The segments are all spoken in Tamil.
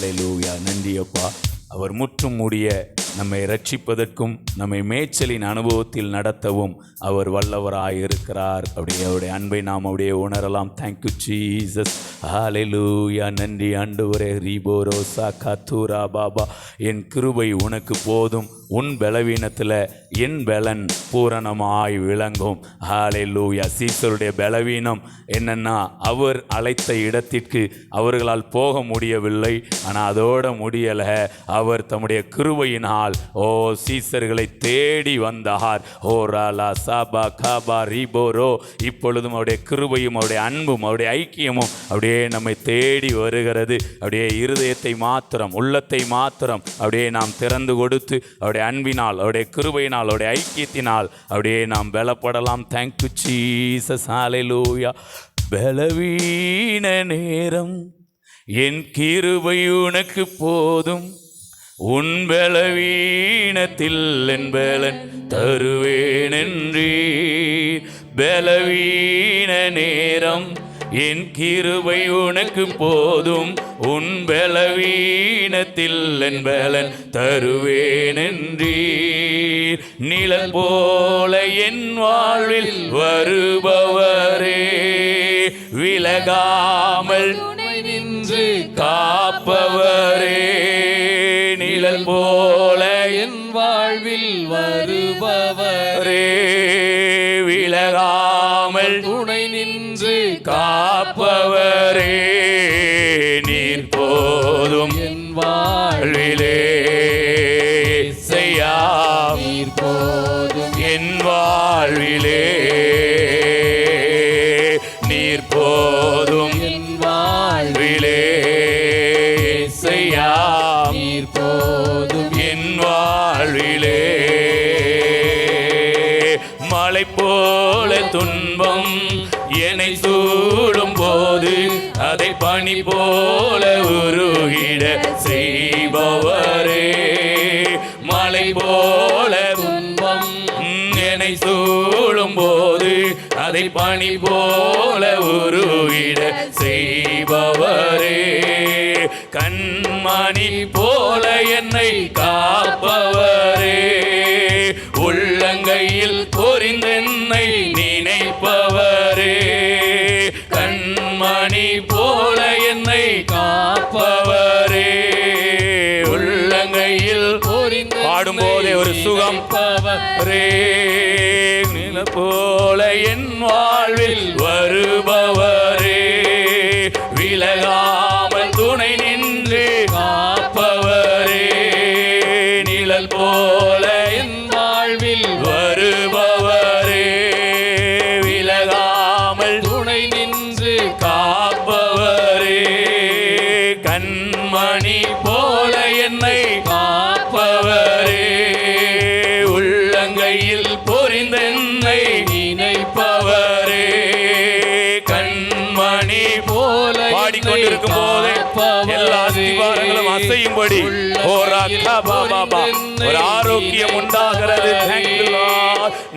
ஹalleluya லூயா நன்றியப்பா அவர் முற்றும் முடிய நம்மை ரட்சிப்பதற்கும் நம்மை மேய்ச்சலின் அனுபவத்தில் நடத்தவும் அவர் வல்லவராக இருக்கிறார். அப்படியே அவருடைய அன்பை நாம் அப்படியே உணரலாம். தேங்க்யூ ஜீசஸ் லூயா நன்றி ஆண்டவரே. ரீபோரோ சாக்கா தூரா பாபா. என் கிருபை உனக்கு போதும். உன் பலவீனத்தில் என் பலன் பூரணமாய் விளங்கும். ஹalleluya சீசருடைய பலவீனம் என்னென்னா அவர் அழைத்த இடத்திற்கு அவர்களால் போக முடியவில்லை. ஆனால் அதோட முடியலை. அவர் தம்முடைய கிருபையினால் ஓ சீசர்களை தேடி வந்தார் ஓ ராலா சாபா காபா ரீபோரோ இப்பொழுதும் அவருடைய கிருபையும் அவருடைய அன்பும் அவருடைய ஐக்கியமும் அப்படியே நம்மை தேடி வருகிறது. அப்படியே இருதயத்தை மாத்திரம் உள்ளத்தை மாத்திரம் அப்படியே நாம் திறந்து கொடுத்து அவருடைய அன்பினால் அவருடைய கிருபையினால் அவருடைய ஐக்கியத்தினால் அப்படியே நாம் பலப்படலாம். தேங்க்யூ சீசஸ் ஹalleluya பலவீன நேரம் என் கிருபை உனக்கு போதும். உன் பலவீனத்தில் என் பலன் தருவேன் என்றே பலவீன நேரம் என் கிருவை உனக்கு போதும் உன் பலவீனத்தில் என் பலன் தருவேனன்றீர். நிழல் போல என் வாழ்வில் வருபவரே விலகாமல் நின்று காப்பவரே. நிழல் போல என் வாழ்வில் வரு வாழ்விலே செய்யா நீர் போதும் என் வாழ்விலே. மலை போல துன்பம் என்னை சூடும் போது அதை பனி போல உருகிட செய்பவரே. மலை போல துன்பம் என்னை சூடும் போது அதை பனி போல உருகிட செய்பவரே கண்மணி போல என்னை காப்பவரே. உள்ளங்கையில் பொறிந்தென்னை நினைப்பவரே. கண்மணி போல என்னை காப்பவரே. உள்ளங்கையில் பொறிந்த பாடும்போதே ஒரு சுகம். ரே நில போல என் வாழ்வில் வருபவரே. விலகாமல் அசையும்படி ஓ ஒரு ஆரோக்கியம் உண்டாகிறது.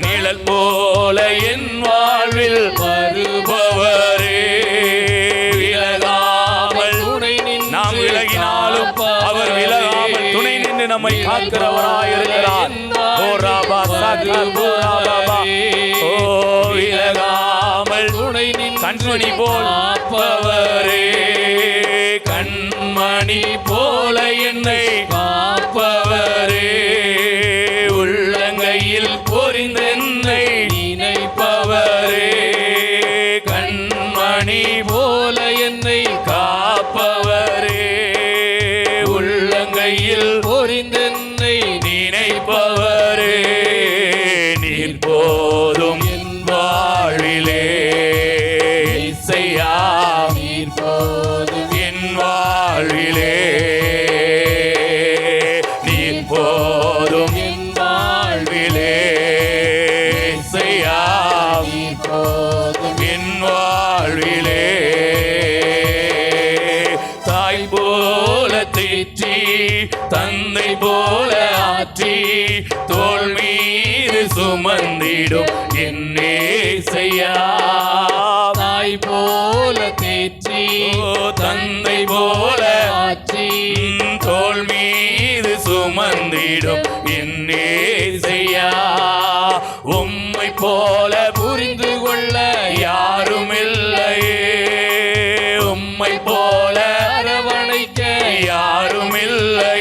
நிழல் போல என் வாழ்வில் வருபவரே. விலகாமல் துணை நாம் விலகினாலும் அவர் விலகாமல் துணை நின்று நம்மை காக்கிறவராய் இருக்கிறார். ஓ ராபா சாக்கா ஓ ராபாபா ஓ விலகாமல் துணை நின்று கண்மணி போல் காப்பவரே கண்மணி போல வாழ்விலே தாய் போல தீற்றி தந்தை போல ஆற்றி தோல் மீது சுமந்திடும் என்னே செய்யா. தாய் போல தேற்றி தந்தை போல போல அரவணைக்க யாரும் இல்லை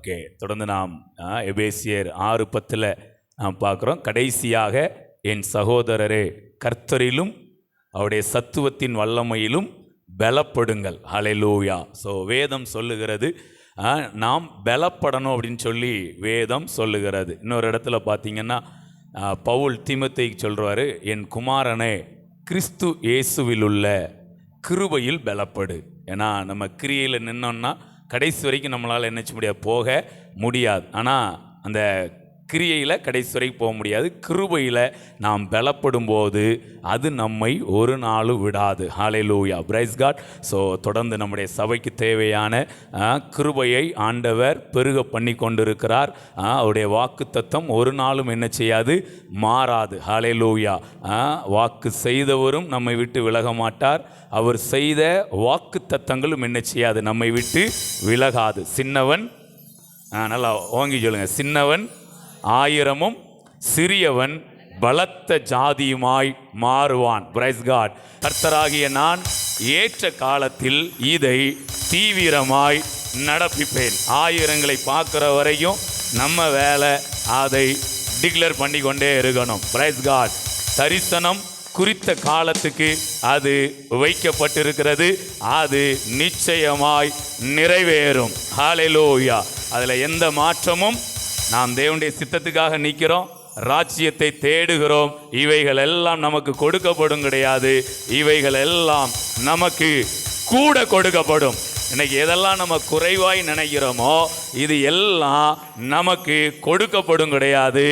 ஓகே. தொடர்ந்து நாம் எபேசியர் ஆறு பத்தில் நாம் பார்க்குறோம். கடைசியாக என் சகோதரரே கர்த்தரிலும் அவருடைய சத்துவத்தின் வல்லமையிலும் பலப்படுங்கள். ஹalleluya ஸோ வேதம் சொல்லுகிறது ஆ, நாம் பலப்படணும் அப்படின்னு சொல்லி வேதம் சொல்லுகிறது. இன்னொரு இடத்துல பார்த்தீங்கன்னா பவுல் தீமத்தைக்கு சொல்கிறாரு என் குமாரனே கிறிஸ்து இயேசுவில் உள்ள கிருபையில் பலப்படு. ஏன்னா நம்ம கிரியையில் நின்னோன்னா கடைசி வரைக்கும் நம்மளால் என்ன செய்ய முடியாது போக முடியாது. ஆனால் அந்த கிரியையில் கடைசி வரை போக முடியாது. கிருபையில் நாம் பலப்படும் போது அது நம்மை ஒரு நாளும் விடாது. ஹாலே லூயா பிரைஸ் காட் ஸோ தொடர்ந்து நம்முடைய சபைக்கு தேவையான கிருபையை ஆண்டவர் பெருக பண்ணி கொண்டிருக்கிறார். அவருடைய வாக்கு தத்தம் ஒரு நாளும் என்ன செய்யாது? மாறாது. ஹாலே லூயா வாக்கு செய்தவரும் நம்மை விட்டு விலக மாட்டார். அவர் செய்த வாக்கு தத்தங்களும் என்ன செய்யாது? நம்மை விட்டு விலகாது. சின்னவன் நல்லா ஓங்கி சொல்லுங்கள் சின்னவன் ஆயிரமும் சிறியவன் பலத்த ஜாதியுமாய் மாறுவான். பிரைஸ் காட் கர்த்தராகிய நான் ஏற்ற காலத்தில் இதை தீவிரமாய் நடப்பிப்பேன். ஆயிரங்களை பார்க்குற வரையும் நம்ம வேலை அதை டிக்ளேர் பண்ணி கொண்டே இருக்கணும். பிரைஸ் காட் தரிசனம் குறித்த காலத்துக்கு அது வைக்கப்பட்டிருக்கிறது. அது நிச்சயமாய் நிறைவேறும். ஹalleluya அதில் எந்த மாற்றமும் நாம் தேவனுடைய சித்தத்துக்காக நிற்கிறோம் ராஜ்யத்தை தேடுகிறோம் இவைகள் எல்லாம் நமக்கு கொடுக்கப்படும் கிடையாது. இவைகள் எல்லாம் நமக்கு கூட கொடுக்கப்படும். இன்னைக்கு எதெல்லாம் நம்ம குறைவாய் நினைக்கிறோமோ இது எல்லாம் நமக்கு கொடுக்கப்படும் கிடையாது.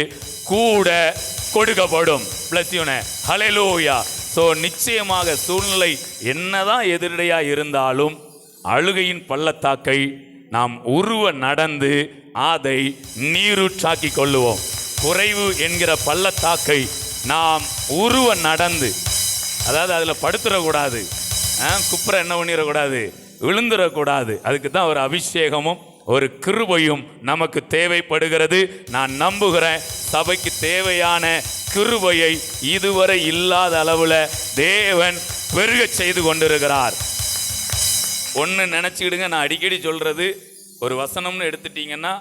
கூட கொடுக்கப்படும். பிளஸ் யூனே ஹalleluya ஸோ நிச்சயமாக சூழ்நிலை என்னதான் எதிரடையாக இருந்தாலும் அழுகையின் பள்ளத்தாக்கை நாம் உருவ நடந்து அதை நீரூற்றாக்கி கொள்ளுவோம் குறைவு என்கிற பள்ளத்தாக்கை நாம் உருவ நடந்து அதாவது அதில் படுத்துடக்கூடாது குப்புற என்ன பண்ணிடக்கூடாது விழுந்துடக்கூடாது அதுக்கு தான் ஒரு அபிஷேகமும் ஒரு கிருபையும் நமக்கு தேவைப்படுகிறது. நான் நம்புகிறேன் சபைக்கு தேவையான கிருபையை இதுவரை இல்லாத அளவில் தேவன் பெருகச் செய்து கொண்டிருக்கிறார். ஒன்று நினச்சிக்கிடுங்க நான் அடிக்கடி சொல்கிறது ஒரு வசனம்னு எடுத்துட்டிங்கன்னா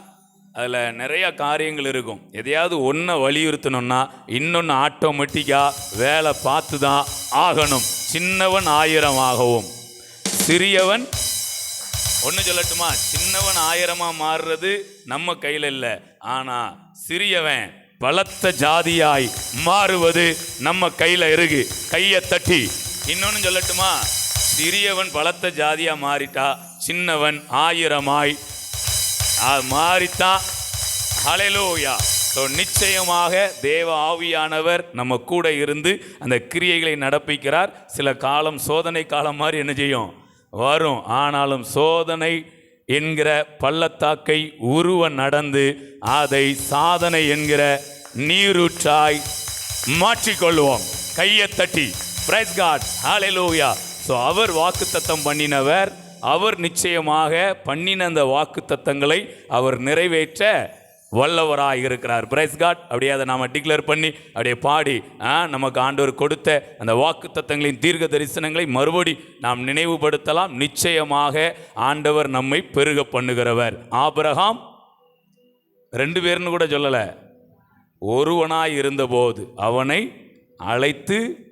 அதில் நிறைய காரியங்கள் இருக்கும். எதையாவது ஒன்றை வலியுறுத்தணும்னா இன்னொன்று ஆட்டோமேட்டிக்காக வேலை பார்த்து தான் ஆகணும். சின்னவன் ஆயிரம் ஆகவும் சிறியவன் ஒன்று சொல்லட்டுமா? சின்னவன் ஆயிரமாக மாறுறது நம்ம கையில் இல்லை. ஆனால் சிறியவன் பலத்த ஜாதியாய் மாறுவது நம்ம கையில் இருக்கு. கையை தட்டி. இன்னொன்று சொல்லட்டுமா? சிறியவன் பலத்த ஜாதியாக மாறிட்டா சின்னவன் ஆயிரமாய். அது மாறித்தான். ஹலலோயா ஸோ நிச்சயமாக தேவ ஆவியானவர் நம்ம கூட இருந்து அந்த கிரியைகளை நடப்பிக்கிறார். சில காலம் சோதனை காலம் மாதிரி என்ன செய்யும்? வரும். ஆனாலும் சோதனை என்கிற பள்ளத்தாக்கை உருவ நடந்து அதை சாதனை என்கிற நீரூற்றாய் மாற்றிக்கொள்வோம். கையை தட்டி. பிரைஸ் காட் ஹalleluya ஸோ அவர் வாக்குத்தத்தம் பண்ணினவர் அவர் நிச்சயமாக பண்ணின அந்த வாக்குத்தத்தங்களை அவர் நிறைவேற்ற வல்லவராக இருக்கிறார். பிரைஸ் காட் அப்படியே அதை நாம் டிக்ளேர் பண்ணி அப்படியே பாடி ஆ, நமக்கு ஆண்டவர் கொடுத்த அந்த வாக்கு தத்தங்களின் தீர்க்க தரிசனங்களை மறுபடி நாம் நினைவுபடுத்தலாம். நிச்சயமாக ஆண்டவர் நம்மை பெருக பண்ணுகிறவர். ஆபரகாம் ரெண்டு பேர்னு கூட சொல்லலை. ஒருவனாய் இருந்தபோது அவனை அழைத்து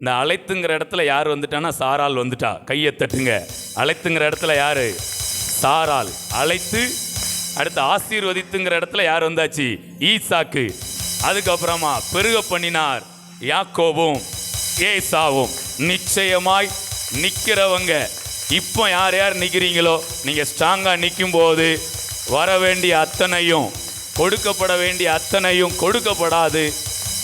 இந்த அழைத்துங்கிற இடத்துல யார் வந்துட்டான்னா சாரால் வந்துட்டா. கையை தட்டுங்க. அழைத்துங்கிற இடத்துல யார்? சாரால். அழைத்து அடுத்து ஆசீர்வதித்துங்கிற இடத்துல யார் வந்தாச்சு? ஈசாக்கு. அதுக்கப்புறமா பெருக பண்ணினார் யாக்கோவும் ஏசாவும். நிச்சயமாய் நிற்கிறவங்க இப்போ யார் யார் நிற்கிறீங்களோ நீங்கள் ஸ்ட்ராங்காக நிற்கும் போது வர வேண்டிய அத்தனையும் கொடுக்கப்பட வேண்டிய அத்தனையும் கொடுக்கப்படாது.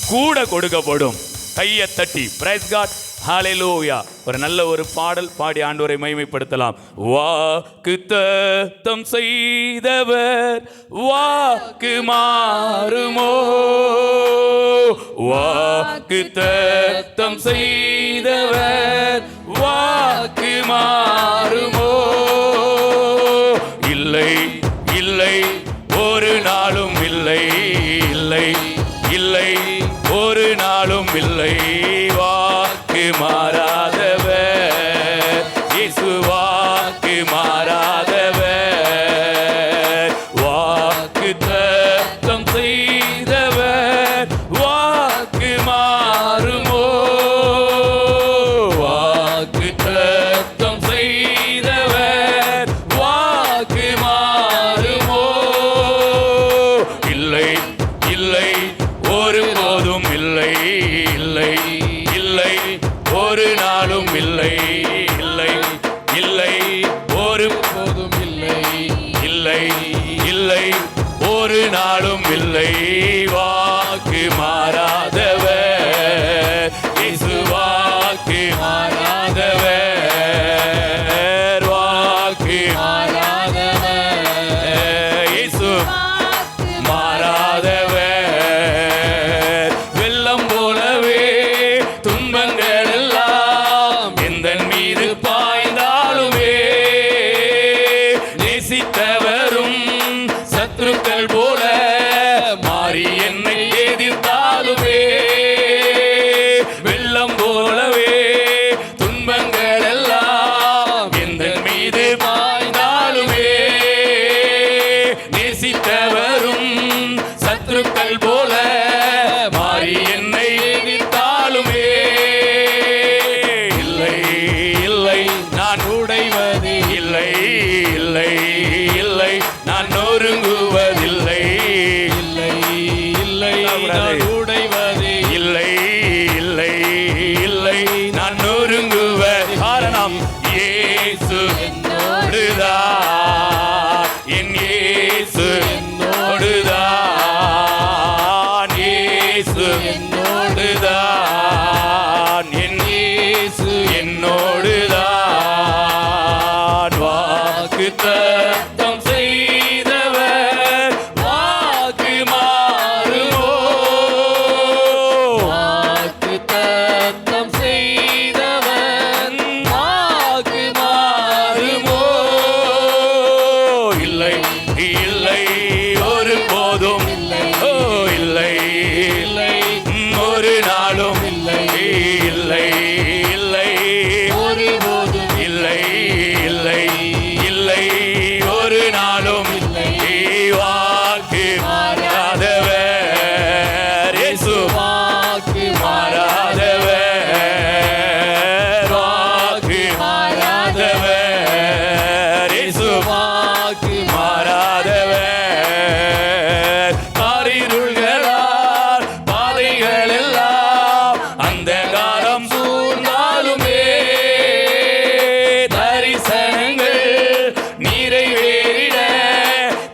கூட கொடுக்கப்படும். கையை தட்டி. பிரைஸ் காட் ஹாலேலூயா ஒரு நல்ல ஒரு பாடல் பாடி ஆண்டோரை மகிமைப்படுத்தலாம். வாக்கு தத்தம் செய்தவர் வாக்கு மாறுமோ? வாக்கு தத்தம் செய்தவர் வாக்கு மாறுமோ? இல்லை இல்லை ஒரு நாளும் இல்லை இல்லை இல்லை. பிள்ளை வாக்கு மாறாதவர். இயேசு வாக்கு மாறாதவர். வாக்கு தத்தம் செய்தவர். வாக்கு மாறுமோ? வாக்கு தத்தம் செய்தவர். வாக்கு மாறுமோ? இல்லை இல்லை ஒருபோதும் இல்லை. late.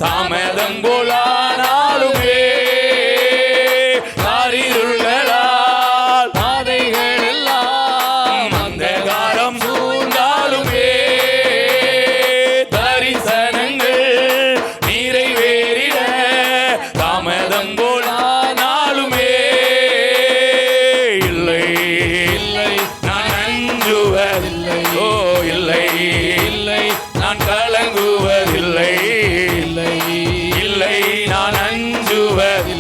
தாமதங்குலா Yeah.